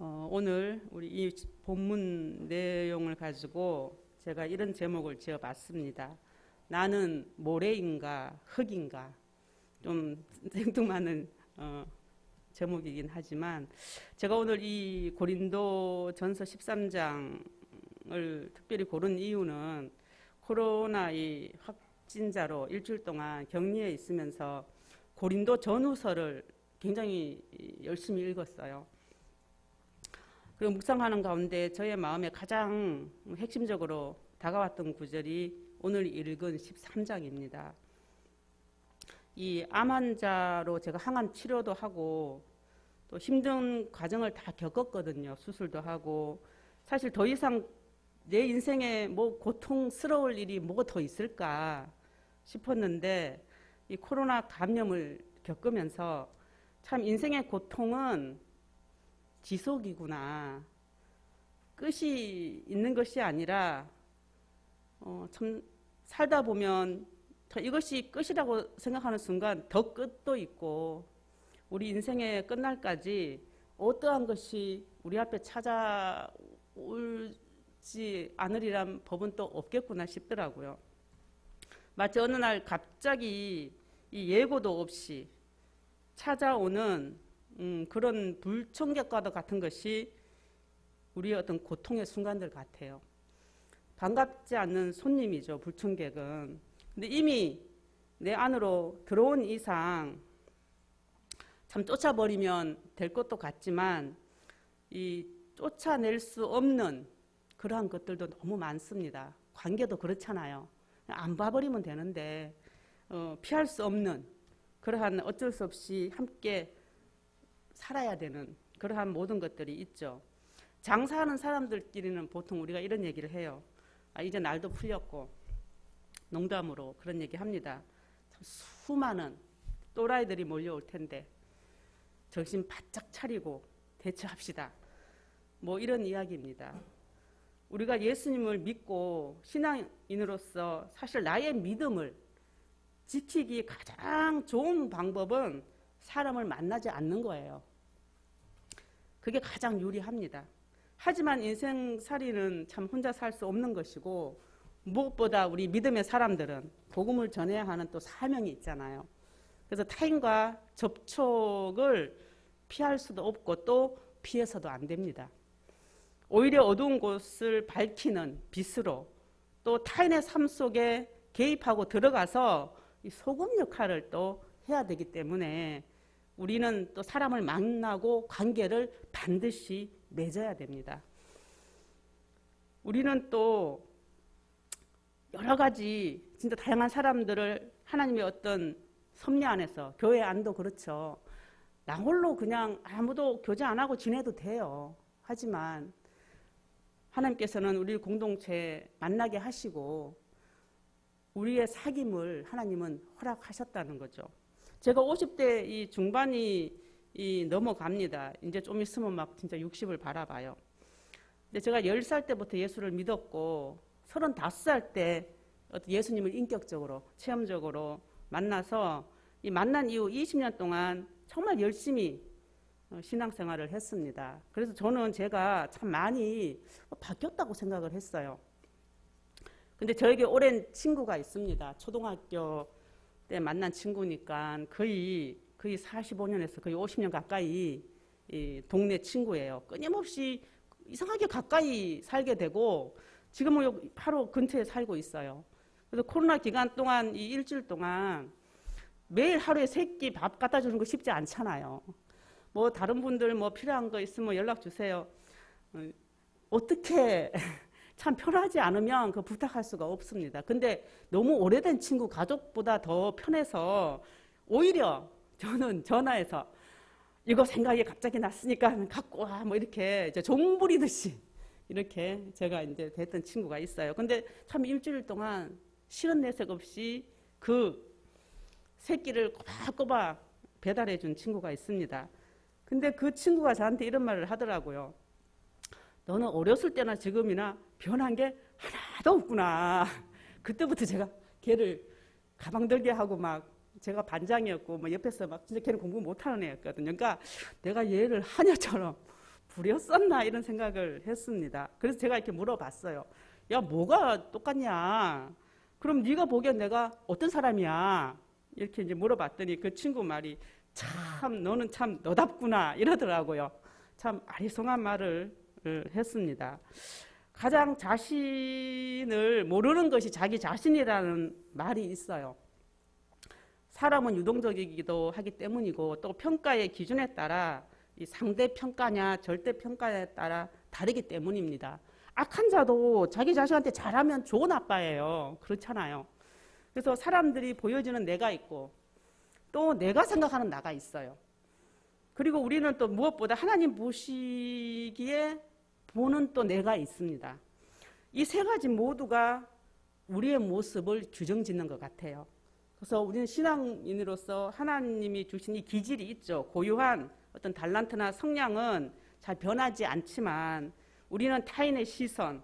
어, 오늘 우리 이 본문 내용을 가지고 제가 이런 제목을 지어봤습니다. 나는 모래인가 흙인가 좀 생뚱맞는 어, 제목이긴 하지만 제가 오늘 이 고린도 전서 13장을 특별히 고른 이유는 코로나 이 확진자로 일주일 동안 격리에 있으면서 고린도 전후서를 굉장히 열심히 읽었어요. 그리고 묵상하는 가운데 저의 마음에 가장 핵심적으로 다가왔던 구절이 오늘 읽은 13장입니다. 이 암 환자로 제가 항암 치료도 하고 또 힘든 과정을 다 겪었거든요. 수술도 하고 사실 더 이상 내 인생에 뭐 고통스러울 일이 뭐더 있을까 싶었는데 이 코로나 감염을 겪으면서 참 인생의 고통은 지속이구나. 끝이 있는 것이 아니라 어, 참 살다 보면 저 이것이 끝이라고 생각하는 순간 더 끝도 있고 우리 인생의 끝날까지 어떠한 것이 우리 앞에 찾아올지 않으리란 법은 또 없겠구나 싶더라고요. 마치 어느 날 갑자기 이 예고도 없이 찾아오는 음, 그런 불청객과도 같은 것이 우리의 어떤 고통의 순간들 같아요. 반갑지 않는 손님이죠, 불청객은. 근데 이미 내 안으로 들어온 이상 참 쫓아버리면 될 것도 같지만 이 쫓아낼 수 없는 그러한 것들도 너무 많습니다. 관계도 그렇잖아요. 안 봐버리면 되는데 어, 피할 수 없는 그러한 어쩔 수 없이 함께 살아야 되는 그러한 모든 것들이 있죠. 장사하는 사람들끼리는 보통 우리가 이런 얘기를 해요. 아, 이제 날도 풀렸고 농담으로 그런 얘기 합니다. 참 수많은 또라이들이 몰려올 텐데 정신 바짝 차리고 대처합시다. 뭐 이런 이야기입니다. 우리가 예수님을 믿고 신앙인으로서 사실 나의 믿음을 지키기 가장 좋은 방법은 사람을 만나지 않는 거예요. 그게 가장 유리합니다. 하지만 인생살이는 참 혼자 살 수 없는 것이고 무엇보다 우리 믿음의 사람들은 복음을 전해야 하는 또 사명이 있잖아요. 그래서 타인과 접촉을 피할 수도 없고 또 피해서도 안 됩니다. 오히려 어두운 곳을 밝히는 빛으로 또 타인의 삶 속에 개입하고 들어가서 이 소금 역할을 또 해야 되기 때문에 우리는 또 사람을 만나고 관계를 반드시 맺어야 됩니다. 우리는 또 여러 가지 진짜 다양한 사람들을 하나님의 어떤 섭리 안에서 교회 안도 그렇죠. 나 홀로 그냥 아무도 교제 안 하고 지내도 돼요. 하지만 하나님께서는 우리 공동체 만나게 하시고 우리의 사귐을 하나님은 허락하셨다는 거죠. 제가 50대 이 중반이 이 넘어갑니다. 이제 좀 있으면 막 진짜 60을 바라봐요. 근데 제가 10살 때부터 예수를 믿었고 35살 때 예수님을 인격적으로 체험적으로 만나서 이 만난 이후 20년 동안 정말 열심히 어, 신앙생활을 했습니다. 그래서 저는 제가 참 많이 바뀌었다고 생각을 했어요. 근데 저에게 오랜 친구가 있습니다. 초등학교 때 만난 친구니까 거의 거의 45년에서 거의 50년 가까이 이 동네 친구예요. 끊임없이 이상하게 가까이 살게 되고 지금은 여기 바로 근처에 살고 있어요. 그래서 코로나 기간 동안 이 일주일 동안 매일 하루에 세 끼 밥 갖다 주는 거 쉽지 않잖아요. 뭐 다른 분들 뭐 필요한 거 있으면 연락 주세요. 어, 어떻게 참 편하지 않으면 그 부탁할 수가 없습니다. 근데 너무 오래된 친구 가족보다 더 편해서 오히려 저는 전화해서 이거 생각이 갑자기 났으니까 갖고 와 뭐 이렇게 이제 종 부리듯이 이렇게 제가 이제 됐던 친구가 있어요. 근데 참 일주일 동안 싫은 내색 없이 그 새끼를 꼬박꼬박 배달해 준 친구가 있습니다. 근데 그 친구가 저한테 이런 말을 하더라고요. 너는 어렸을 때나 지금이나 변한 게 하나도 없구나. 그때부터 제가 걔를 가방 들게 하고 막 제가 반장이었고 뭐 옆에서 막 진짜 걔는 공부 못하는 애였거든요. 그러니까 내가 얘를 하녀처럼 둘이었었나 이런 생각을 했습니다. 그래서 제가 이렇게 물어봤어요. 야 뭐가 똑같냐? 그럼 네가 보기엔 내가 어떤 사람이야? 이렇게 이제 물어봤더니 그 친구 말이 참 너는 참 너답구나 이러더라고요. 참 아리송한 말을 어, 했습니다. 가장 자신을 모르는 것이 자기 자신이라는 말이 있어요. 사람은 유동적이기도 하기 때문이고 또 평가의 기준에 따라 이 상대 평가냐 절대 평가에 따라 다르기 때문입니다. 악한 자도 자기 자신한테 잘하면 좋은 아빠예요. 그렇잖아요. 그래서 사람들이 보여주는 내가 있고 또 내가 생각하는 나가 있어요. 그리고 우리는 또 무엇보다 하나님 보시기에 보는 또 내가 있습니다. 이 세 가지 모두가 우리의 모습을 규정짓는 것 같아요. 그래서 우리는 신앙인으로서 하나님이 주신 이 기질이 있죠. 고유한 어떤 달란트나 성량은 잘 변하지 않지만 우리는 타인의 시선,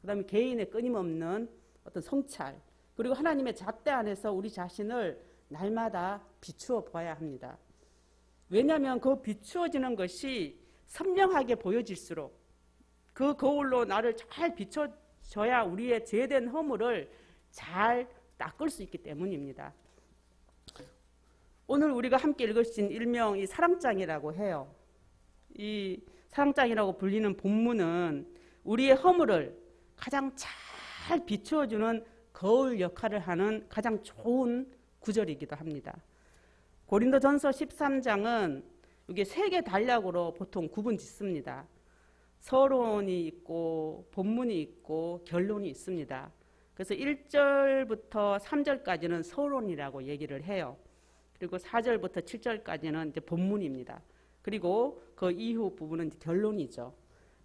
그 다음에 개인의 끊임없는 어떤 성찰, 그리고 하나님의 잣대 안에서 우리 자신을 날마다 비추어 보아야 합니다. 왜냐하면 그 비추어지는 것이 선명하게 보여질수록 그 거울로 나를 잘 비춰줘야 우리의 죄된 허물을 잘 닦을 수 있기 때문입니다. 오늘 우리가 함께 읽으신 일명 이 사랑장이라고 해요. 이 사랑장이라고 불리는 본문은 우리의 허물을 가장 잘 비추어주는 거울 역할을 하는 가장 좋은 구절이기도 합니다. 고린도전서 13장은 이게 세 개 단락으로 보통 구분 짓습니다. 서론이 있고 본문이 있고 결론이 있습니다. 그래서 1절부터 3절까지는 서론이라고 얘기를 해요. 그리고 4절부터 7절까지는 이제 본문입니다. 그리고 그 이후 부분은 결론이죠.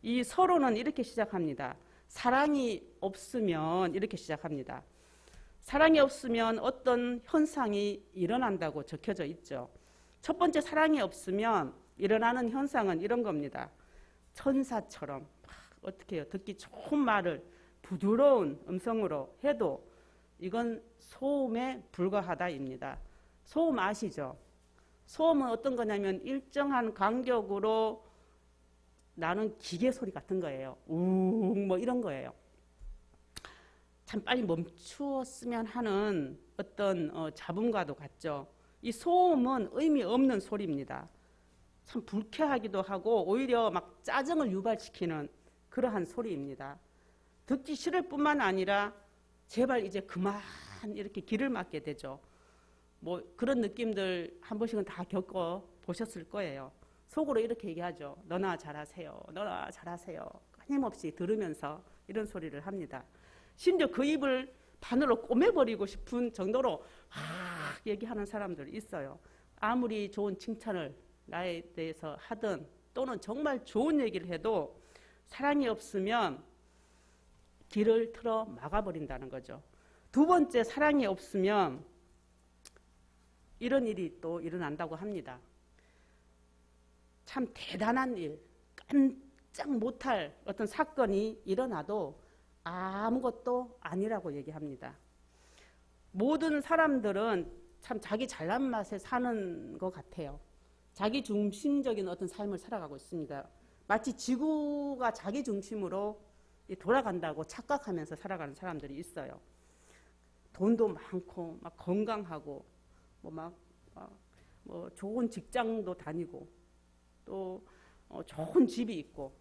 이 서론은 이렇게 시작합니다. 사랑이 없으면 이렇게 시작합니다. 사랑이 없으면 어떤 현상이 일어난다고 적혀져 있죠. 첫 번째 사랑이 없으면 일어나는 현상은 이런 겁니다. 천사처럼 막 어떻게 해요? 듣기 좋은 말을 부드러운 음성으로 해도 이건 소음에 불과하다입니다. 소음 아시죠? 소음은 어떤 거냐면 일정한 간격으로 나는 기계 소리 같은 거예요. 웅 뭐 이런 거예요. 참 빨리 멈추었으면 하는 어떤 어, 잡음과도 같죠. 이 소음은 의미 없는 소리입니다. 참 불쾌하기도 하고 오히려 막 짜증을 유발시키는 그러한 소리입니다. 듣기 싫을 뿐만 아니라 제발 이제 그만 이렇게 길을 막게 되죠. 뭐 그런 느낌들 한 번씩은 다 겪어 보셨을 거예요. 속으로 이렇게 얘기하죠. 너나 잘하세요. 너나 잘하세요. 끊임없이 들으면서 이런 소리를 합니다. 심지어 그 입을 바늘로 꼬매버리고 싶은 정도로 막 얘기하는 사람들 있어요. 아무리 좋은 칭찬을 나에 대해서 하든 또는 정말 좋은 얘기를 해도 사랑이 없으면 길을 틀어 막아버린다는 거죠. 두 번째 사랑이 없으면 이런 일이 또 일어난다고 합니다. 참 대단한 일, 깜짝 못할 어떤 사건이 일어나도 아무것도 아니라고 얘기합니다. 모든 사람들은 참 자기 잘난 맛에 사는 것 같아요. 자기 중심적인 어떤 삶을 살아가고 있습니다. 마치 지구가 자기 중심으로 돌아간다고 착각하면서 살아가는 사람들이 있어요. 돈도 많고, 막 건강하고, 뭐막 뭐 좋은 직장도 다니고, 또 어, 좋은 집이 있고,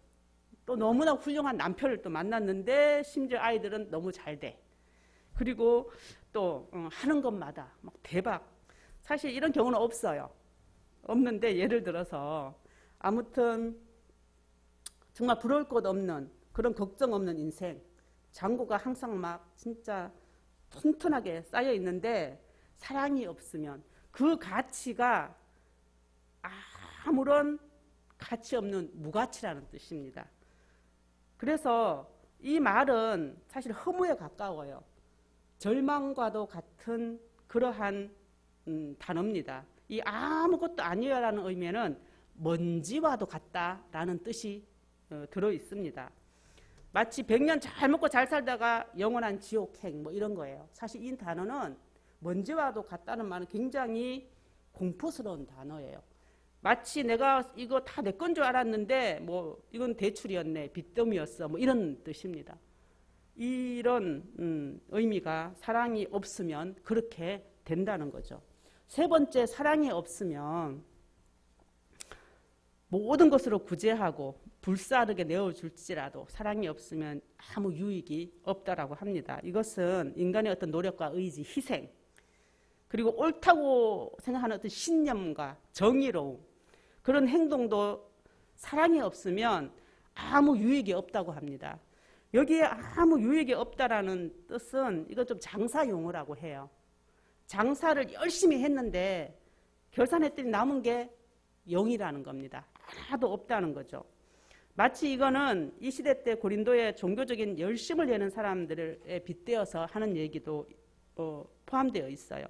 또 너무나 훌륭한 남편을 또 만났는데 심지어 아이들은 너무 잘 돼. 그리고 또 어, 하는 것마다 막 대박. 사실 이런 경우는 없어요. 없는데 예를 들어서 아무튼 정말 부러울 것 없는 그런 걱정 없는 인생. 잔고가 항상 막 진짜 튼튼하게 쌓여 있는데 사랑이 없으면 그 가치가 아무런 가치 없는 무가치라는 뜻입니다. 그래서 이 말은 사실 허무에 가까워요. 절망과도 같은 그러한 음, 단어입니다. 이 아무것도 아니야라는 의미는 먼지와도 같다라는 뜻이 어, 들어 있습니다. 마치 100년 잘 먹고 잘 살다가 영원한 지옥행 뭐 이런 거예요. 사실 이 단어는 먼지와도 같다는 말은 굉장히 공포스러운 단어예요. 마치 내가 이거 다 내 건 줄 알았는데 뭐 이건 대출이었네 빚더미였어 뭐 이런 뜻입니다. 이런 음, 의미가 사랑이 없으면 그렇게 된다는 거죠. 세 번째 사랑이 없으면 모든 것으로 구제하고 불사르게 내어줄지라도 사랑이 없으면 아무 유익이 없다라고 합니다. 이것은 인간의 어떤 노력과 의지, 희생, 그리고 옳다고 생각하는 어떤 신념과 정의로움, 그런 행동도 사랑이 없으면 아무 유익이 없다고 합니다. 여기에 아무 유익이 없다라는 뜻은 이거 좀 장사 용어라고 해요. 장사를 열심히 했는데 결산했더니 남은 게 0이라는 겁니다. 하나도 없다는 거죠. 마치 이거는 이 시대 때 고린도의 종교적인 열심을 내는 사람들에 빗대어서 하는 얘기도 어, 포함되어 있어요.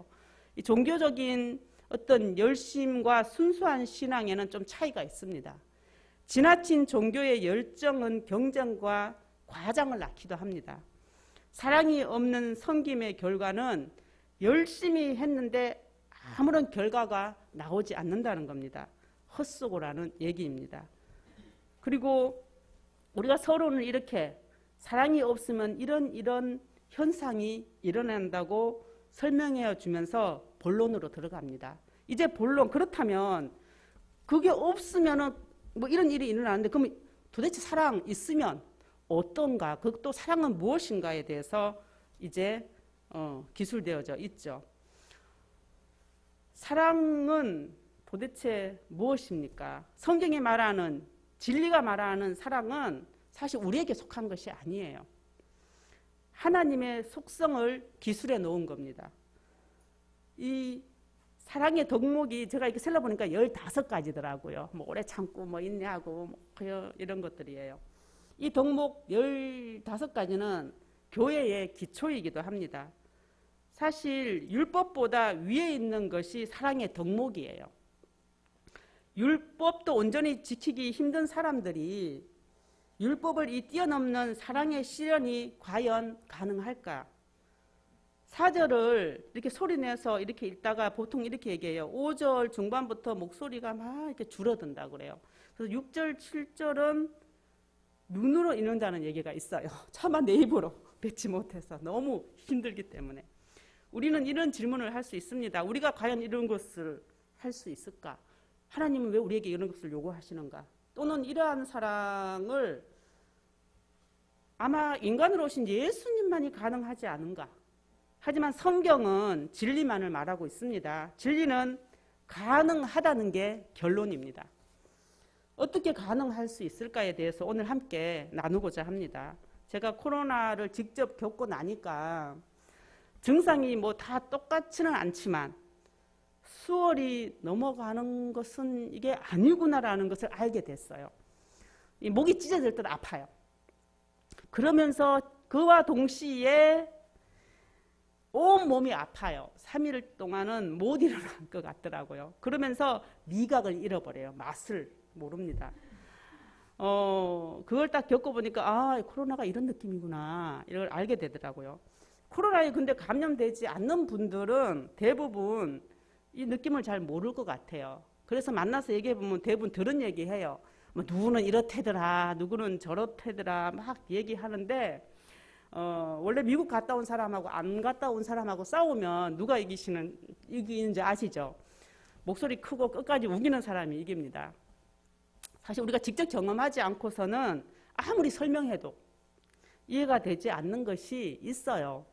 이 종교적인 어떤 열심과 순수한 신앙에는 좀 차이가 있습니다. 지나친 종교의 열정은 경쟁과 과장을 낳기도 합니다. 사랑이 없는 섬김의 결과는 열심히 했는데 아무런 결과가 나오지 않는다는 겁니다. 헛수고라는 얘기입니다. 그리고 우리가 서로는 이렇게 사랑이 없으면 이런 이런 현상이 일어난다고 설명해 주면서 본론으로 들어갑니다. 이제 본론 그렇다면 그게 없으면은 뭐 이런 일이 일어나는데 그럼 도대체 사랑 있으면 어떤가? 그또 사랑은 무엇인가에 대해서 이제 어, 기술되어져 있죠. 사랑은 도대체 무엇입니까? 성경이 말하는 진리가 말하는 사랑은 사실 우리에게 속한 것이 아니에요. 하나님의 속성을 기술해 놓은 겁니다. 이 사랑의 덕목이 제가 이렇게 셀러보니까 15가지더라고요. 뭐 오래 참고 뭐 있냐고 뭐 이런 것들이에요. 이 덕목 15가지는 교회의 기초이기도 합니다. 사실 율법보다 위에 있는 것이 사랑의 덕목이에요. 율법도 온전히 지키기 힘든 사람들이 율법을 이 뛰어넘는 사랑의 실현이 과연 가능할까? 사절을 이렇게 소리내서 이렇게 읽다가 보통 이렇게 얘기해요. 5절 중반부터 목소리가 막 이렇게 줄어든다 그래요. 그래서 6절, 7절은 눈으로 읽는다는 얘기가 있어요. 차마 내 입으로 뱉지 못해서 너무 힘들기 때문에. 우리는 이런 질문을 할 수 있습니다. 우리가 과연 이런 것을 할 수 있을까? 하나님은 왜 우리에게 이런 것을 요구하시는가? 또는 이러한 사랑을 아마 인간으로 오신 예수님만이 가능하지 않은가? 하지만 성경은 진리만을 말하고 있습니다. 진리는 가능하다는 게 결론입니다. 어떻게 가능할 수 있을까에 대해서 오늘 함께 나누고자 합니다. 제가 코로나를 직접 겪고 나니까 증상이 뭐 다 똑같지는 않지만 수월이 넘어가는 것은 이게 아니구나라는 것을 알게 됐어요. 이 목이 찢어질 듯 아파요. 그러면서 그와 동시에 온 몸이 아파요. 3일 동안은 못 일어날 것 같더라고요. 그러면서 미각을 잃어버려요. 맛을 모릅니다. 어, 그걸 딱 겪어보니까, 아, 코로나가 이런 느낌이구나. 이걸 알게 되더라고요. 코로나에 근데 감염되지 않는 분들은 대부분 이 느낌을 잘 모를 것 같아요. 그래서 만나서 얘기해 보면 대부분 들은 얘기 해요. 뭐 누구는 이렇대더라, 누구는 저렇대더라, 막 얘기하는데, 어, 원래 미국 갔다 온 사람하고 안 갔다 온 사람하고 싸우면 누가 이기시는, 이기는지 아시죠? 목소리 크고 끝까지 우기는 사람이 이깁니다. 사실 우리가 직접 경험하지 않고서는 아무리 설명해도 이해가 되지 않는 것이 있어요.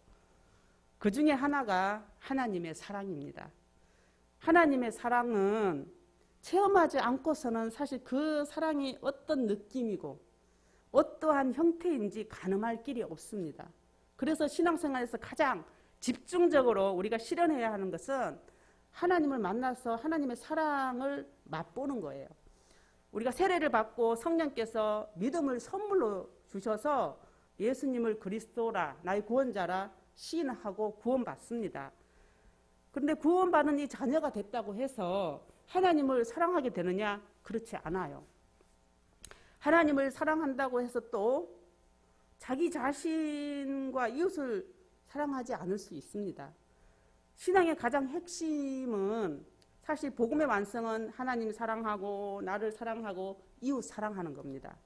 그 중에 하나가 하나님의 사랑입니다. 하나님의 사랑은 체험하지 않고서는 사실 그 사랑이 어떤 느낌이고 어떠한 형태인지 가늠할 길이 없습니다. 그래서 신앙생활에서 가장 집중적으로 우리가 실현해야 하는 것은 하나님을 만나서 하나님의 사랑을 맛보는 거예요. 우리가 세례를 받고 성령께서 믿음을 선물로 주셔서 예수님을 그리스도라 나의 구원자라 시인하고 구원받습니다. 그런데 구원받은 이 자녀가 됐다고 해서 하나님을 사랑하게 되느냐? 그렇지 않아요. 하나님을 사랑한다고 해서 또 자기 자신과 이웃을 사랑하지 않을 수 있습니다. 신앙의 가장 핵심은 사실 복음의 완성은 하나님 사랑하고 나를 사랑하고 이웃 사랑하는 겁니다.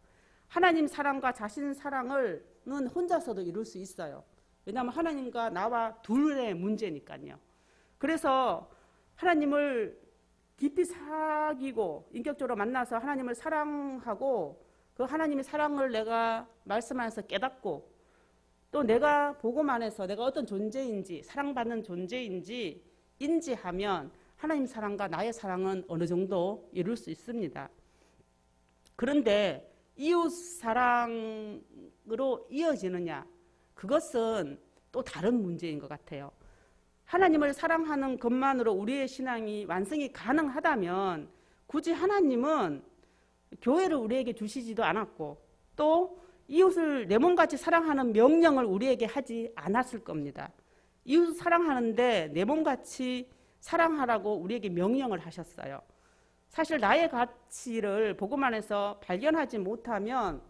하나님 사랑과 자신 사랑을는 혼자서도 이룰 수 있어요. 왜냐하면 하나님과 나와 둘의 문제니까요. 그래서 하나님을 깊이 사귀고 인격적으로 만나서 하나님을 사랑하고 그 하나님의 사랑을 내가 말씀 안에서 깨닫고 또 내가 복음 안에서 내가 어떤 존재인지 사랑받는 존재인지 인지하면 하나님 사랑과 나의 사랑은 어느 정도 이룰 수 있습니다. 그런데 이웃 사랑으로 이어지느냐? 그것은 또 다른 문제인 것 같아요. 하나님을 사랑하는 것만으로 우리의 신앙이 완성이 가능하다면 굳이 하나님은 교회를 우리에게 주시지도 않았고 또 이웃을 내 몸같이 사랑하는 명령을 우리에게 하지 않았을 겁니다. 이웃 사랑하는데 내 몸같이 사랑하라고 우리에게 명령을 하셨어요. 사실 나의 가치를 복음 안에서 발견하지 못하면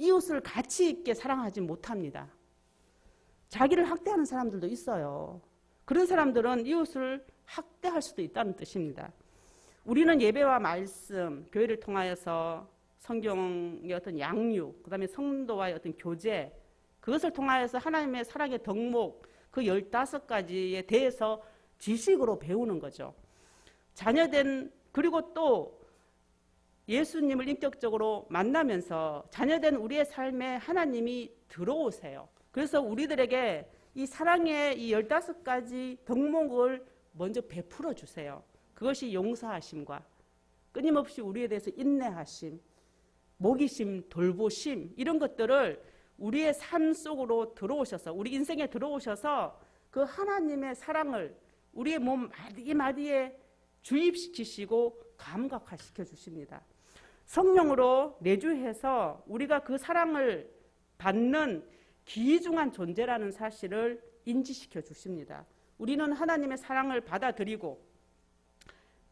이웃을 가치 있게 사랑하지 못합니다. 자기를 학대하는 사람들도 있어요. 그런 사람들은 이웃을 학대할 수도 있다는 뜻입니다. 우리는 예배와 말씀, 교회를 통하여서 성경의 어떤 양육, 그 다음에 성도와의 어떤 교제, 그것을 통하여서 하나님의 사랑의 덕목, 그 15가지에 대해서 지식으로 배우는 거죠. 자녀된, 그리고 또 예수님을 인격적으로 만나면서 자녀된 우리의 삶에 하나님이 들어오세요. 그래서 우리들에게 이 사랑의 이 15가지 덕목을 먼저 베풀어 주세요. 그것이 용서하심과 끊임없이 우리에 대해서 인내하심, 모기심, 돌보심 이런 것들을 우리의 삶 속으로 들어오셔서 우리 인생에 들어오셔서 그 하나님의 사랑을 우리의 몸 마디마디에 주입시키시고 감각화시켜 주십니다. 성령으로 내주해서 우리가 그 사랑을 받는 귀중한 존재라는 사실을 인지시켜 주십니다. 우리는 하나님의 사랑을 받아들이고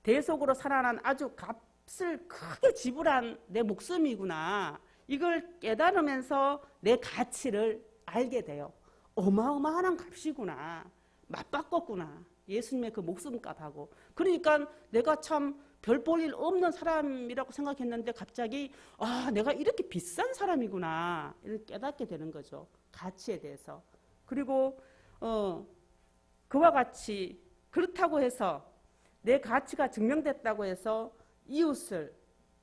대속으로 살아난 아주 값을 크게 지불한 내 목숨이구나. 이걸 깨달으면서 내 가치를 알게 돼요. 어마어마한 값이구나. 맞바꿨구나. 예수님의 그 목숨값하고. 그러니까 내가 참 별 볼 일 없는 사람이라고 생각했는데 갑자기 아, 내가 이렇게 비싼 사람이구나. 이렇게 깨닫게 되는 거죠. 가치에 대해서. 그리고 어, 그와 같이 그렇다고 해서 내 가치가 증명됐다고 해서 이웃을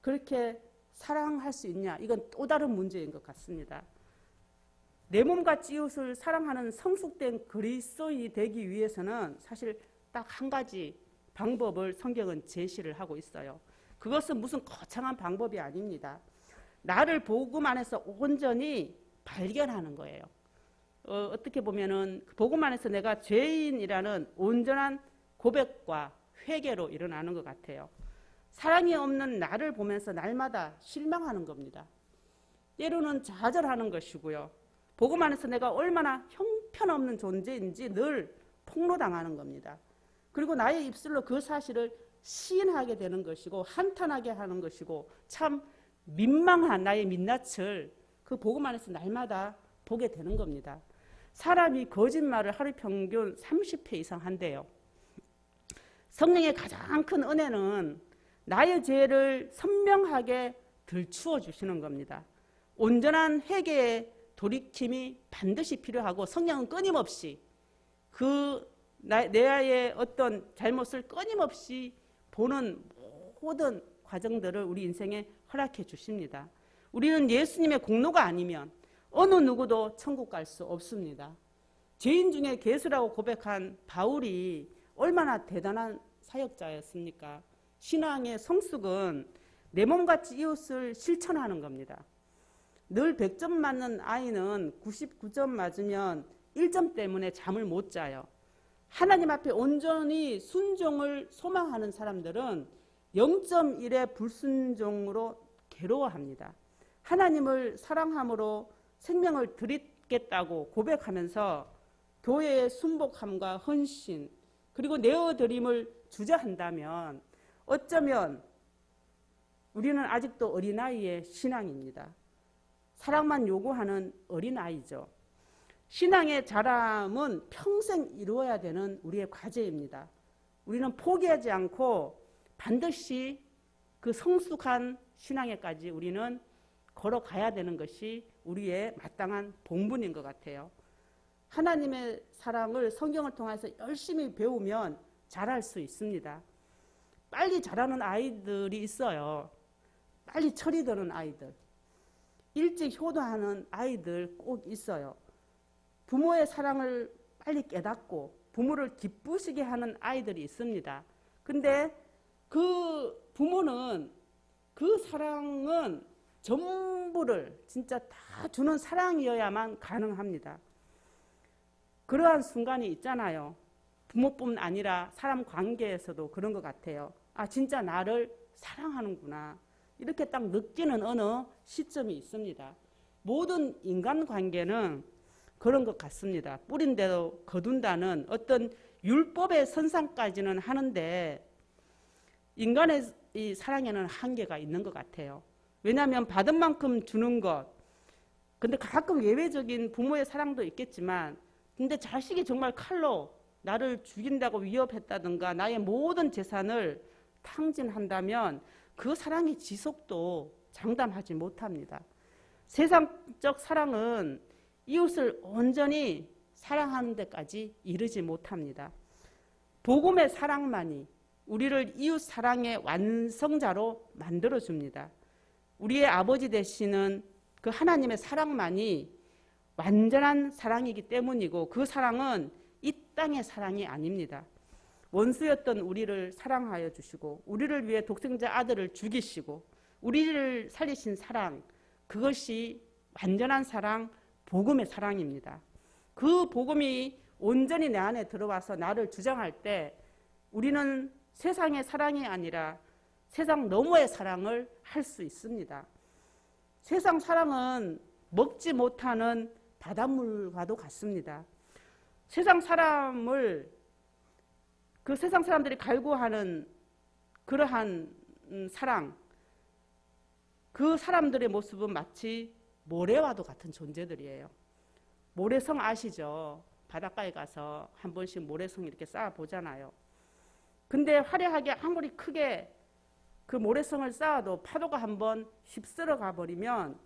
그렇게 사랑할 수 있냐? 이건 또 다른 문제인 것 같습니다. 내 몸같이 이웃을 사랑하는 성숙된 그리스도인이 되기 위해서는 사실 딱 한 가지 방법을 성경은 제시를 하고 있어요. 그것은 무슨 거창한 방법이 아닙니다. 나를 복음 안에서 온전히 발견하는 거예요. 어, 어떻게 보면은 복음 안에서 내가 죄인이라는 온전한 고백과 회개로 일어나는 것 같아요. 사랑이 없는 나를 보면서 날마다 실망하는 겁니다. 때로는 좌절하는 것이고요. 복음 안에서 내가 얼마나 형편없는 존재인지 늘 폭로당하는 겁니다. 그리고 나의 입술로 그 사실을 시인하게 되는 것이고 한탄하게 하는 것이고 참 민망한 나의 민낯을 그 복음 안에서 날마다 보게 되는 겁니다. 사람이 거짓말을 하루 평균 30회 이상 한대요. 성령의 가장 큰 은혜는 나의 죄를 선명하게 들추어 주시는 겁니다. 온전한 회개의 돌이킴이 반드시 필요하고 성령은 끊임없이 그 내의 어떤 잘못을 끊임없이 보는 모든 과정들을 우리 인생에 허락해 주십니다. 우리는 예수님의 공로가 아니면 어느 누구도 천국 갈 수 없습니다. 죄인 중에 개수라고 고백한 바울이 얼마나 대단한 사역자였습니까? 신앙의 성숙은 내 몸같이 이웃을 실천하는 겁니다. 늘 100점 맞는 아이는 99점 맞으면 1점 때문에 잠을 못 자요. 하나님 앞에 온전히 순종을 소망하는 사람들은 0.1의 불순종으로 괴로워합니다. 하나님을 사랑함으로 생명을 드리겠다고 고백하면서 교회의 순복함과 헌신 그리고 내어드림을 주저한다면 어쩌면 우리는 아직도 어린아이의 신앙입니다. 사랑만 요구하는 어린아이죠. 신앙의 자람은 평생 이루어야 되는 우리의 과제입니다. 우리는 포기하지 않고 반드시 그 성숙한 신앙에까지 우리는 걸어가야 되는 것이 우리의 마땅한 본분인 것 같아요. 하나님의 사랑을 성경을 통해서 열심히 배우면 잘할 수 있습니다. 빨리 자라는 아이들이 있어요. 빨리 철이 드는 아이들. 일찍 효도하는 아이들 꼭 있어요. 부모의 사랑을 빨리 깨닫고 부모를 기쁘시게 하는 아이들이 있습니다. 근데 그 부모는 그 사랑은 전부를 진짜 다 주는 사랑이어야만 가능합니다. 그러한 순간이 있잖아요. 부모뿐 아니라 사람 관계에서도 그런 것 같아요. 아, 진짜 나를 사랑하는구나. 이렇게 딱 느끼는 어느 시점이 있습니다. 모든 인간 관계는 그런 것 같습니다. 뿌린 대로 거둔다는 어떤 율법의 선상까지는 하는데 인간의 이 사랑에는 한계가 있는 것 같아요. 왜냐하면 받은 만큼 주는 것. 근데 가끔 예외적인 부모의 사랑도 있겠지만, 근데 자식이 정말 칼로 나를 죽인다고 위협했다든가 나의 모든 재산을 탕진한다면 그 사랑의 지속도 장담하지 못합니다. 세상적 사랑은 이웃을 온전히 사랑하는 데까지 이르지 못합니다. 복음의 사랑만이 우리를 이웃 사랑의 완성자로 만들어 줍니다. 우리의 아버지 되시는 그 하나님의 사랑만이 완전한 사랑이기 때문이고 그 사랑은 이 땅의 사랑이 아닙니다. 원수였던 우리를 사랑하여 주시고 우리를 위해 독생자 아들을 죽이시고 우리를 살리신 사랑 그것이 완전한 사랑 복음의 사랑입니다. 그 복음이 온전히 내 안에 들어와서 나를 주장할 때 우리는 세상의 사랑이 아니라 세상 너머의 사랑을 할 수 있습니다. 세상 사랑은 먹지 못하는 바닷물과도 같습니다. 세상 사람을 그 세상 사람들이 갈구하는 그러한 음, 사랑, 그 사람들의 모습은 마치 모래와도 같은 존재들이에요. 모래성 아시죠? 바닷가에 가서 한 번씩 모래성 이렇게 쌓아 보잖아요. 근데 화려하게 아무리 크게 그 모래성을 쌓아도 파도가 한번 휩쓸어 가 버리면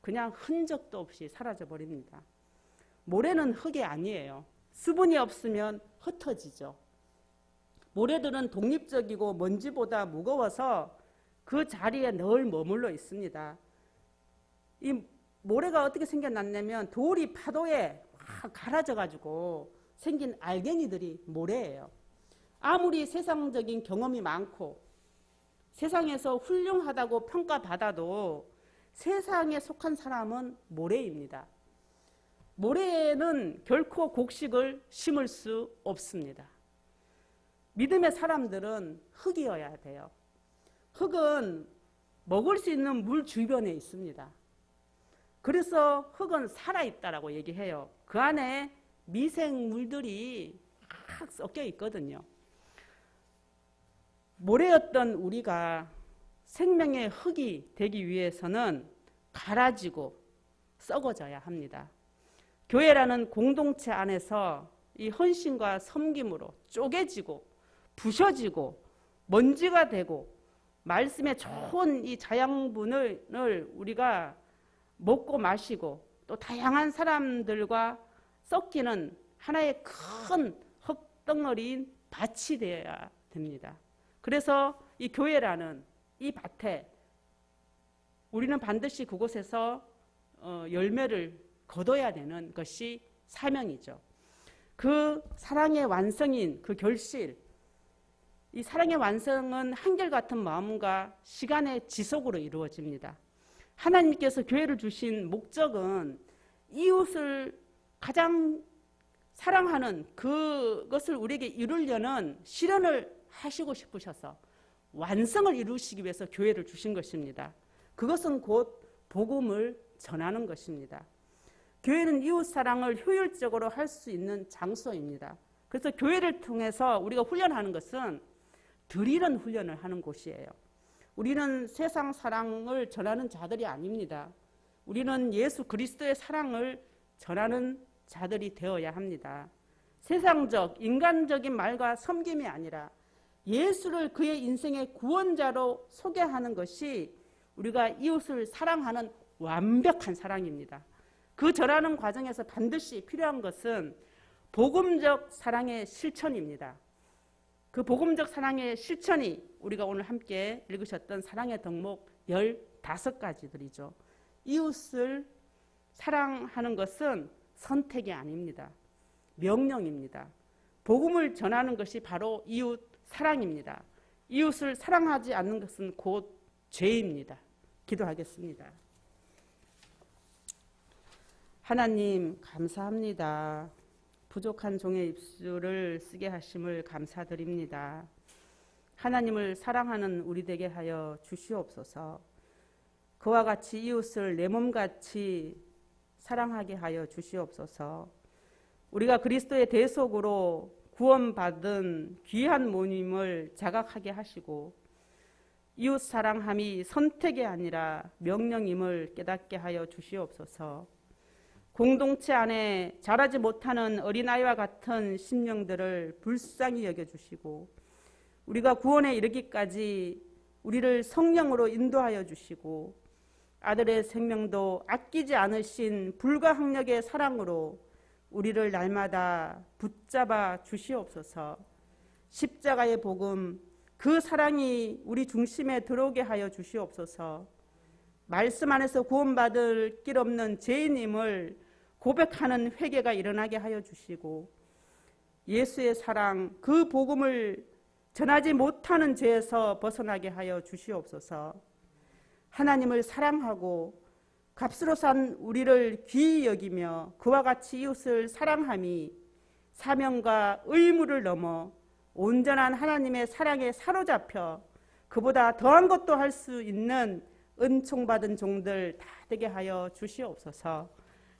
그냥 흔적도 없이 사라져 버립니다. 모래는 흙이 아니에요. 수분이 없으면 흩어지죠. 모래들은 독립적이고 먼지보다 무거워서 그 자리에 늘 머물러 있습니다. 이 모래가 어떻게 생겨났냐면 돌이 파도에 갈아져 가지고 생긴 알갱이들이 모래예요. 아무리 세상적인 경험이 많고 세상에서 훌륭하다고 평가받아도 세상에 속한 사람은 모래입니다. 모래에는 결코 곡식을 심을 수 없습니다. 믿음의 사람들은 흙이어야 돼요. 흙은 먹을 수 있는 물 주변에 있습니다. 그래서 흙은 살아있다라고 얘기해요. 그 안에 미생물들이 막 섞여 있거든요. 모래였던 우리가 생명의 흙이 되기 위해서는 갈아지고 썩어져야 합니다. 교회라는 공동체 안에서 이 헌신과 섬김으로 쪼개지고 부셔지고 먼지가 되고 말씀의 좋은 이 자양분을 우리가 먹고 마시고 또 다양한 사람들과 섞이는 하나의 큰 흙덩어리인 밭이 되어야 됩니다. 그래서 이 교회라는 이 밭에 우리는 반드시 그곳에서 어, 열매를 거둬야 되는 것이 사명이죠. 그 사랑의 완성인 그 결실, 이 사랑의 완성은 한결같은 마음과 시간의 지속으로 이루어집니다. 하나님께서 교회를 주신 목적은 이웃을 가장 사랑하는 그것을 우리에게 이루려는 실현을 하시고 싶으셔서 완성을 이루시기 위해서 교회를 주신 것입니다. 그것은 곧 복음을 전하는 것입니다. 교회는 이웃 사랑을 효율적으로 할 수 있는 장소입니다. 그래서 교회를 통해서 우리가 훈련하는 것은 드리는 훈련을 하는 곳이에요. 우리는 세상 사랑을 전하는 자들이 아닙니다. 우리는 예수 그리스도의 사랑을 전하는 자들이 되어야 합니다. 세상적, 인간적인 말과 섬김이 아니라 예수를 그의 인생의 구원자로 소개하는 것이 우리가 이웃을 사랑하는 완벽한 사랑입니다. 그 전하는 과정에서 반드시 필요한 것은 복음적 사랑의 실천입니다. 그 복음적 사랑의 실천이 우리가 오늘 함께 읽으셨던 사랑의 덕목 15가지들이죠. 이웃을 사랑하는 것은 선택이 아닙니다. 명령입니다. 복음을 전하는 것이 바로 이웃 사랑입니다. 이웃을 사랑하지 않는 것은 곧 죄입니다. 기도하겠습니다. 하나님 감사합니다. 부족한 종의 입술을 쓰게 하심을 감사드립니다. 하나님을 사랑하는 우리 되게 하여 주시옵소서. 그와 같이 이웃을 내 몸같이 사랑하게 하여 주시옵소서. 우리가 그리스도의 대속으로 구원받은 귀한 모임을 자각하게 하시고 이웃 사랑함이 선택이 아니라 명령임을 깨닫게 하여 주시옵소서. 공동체 안에 자라지 못하는 어린아이와 같은 심령들을 불쌍히 여겨 주시고 우리가 구원에 이르기까지 우리를 성령으로 인도하여 주시고 아들의 생명도 아끼지 않으신 불가항력의 사랑으로 우리를 날마다 붙잡아 주시옵소서. 십자가의 복음 그 사랑이 우리 중심에 들어오게 하여 주시옵소서. 말씀 안에서 구원받을 길 없는 죄인임을 고백하는 회개가 일어나게 하여 주시고 예수의 사랑 그 복음을 전하지 못하는 죄에서 벗어나게 하여 주시옵소서. 하나님을 사랑하고 값으로 산 우리를 귀히 여기며 그와 같이 이웃을 사랑함이 사명과 의무를 넘어 온전한 하나님의 사랑에 사로잡혀 그보다 더한 것도 할 수 있는 은총받은 종들 다 되게 하여 주시옵소서.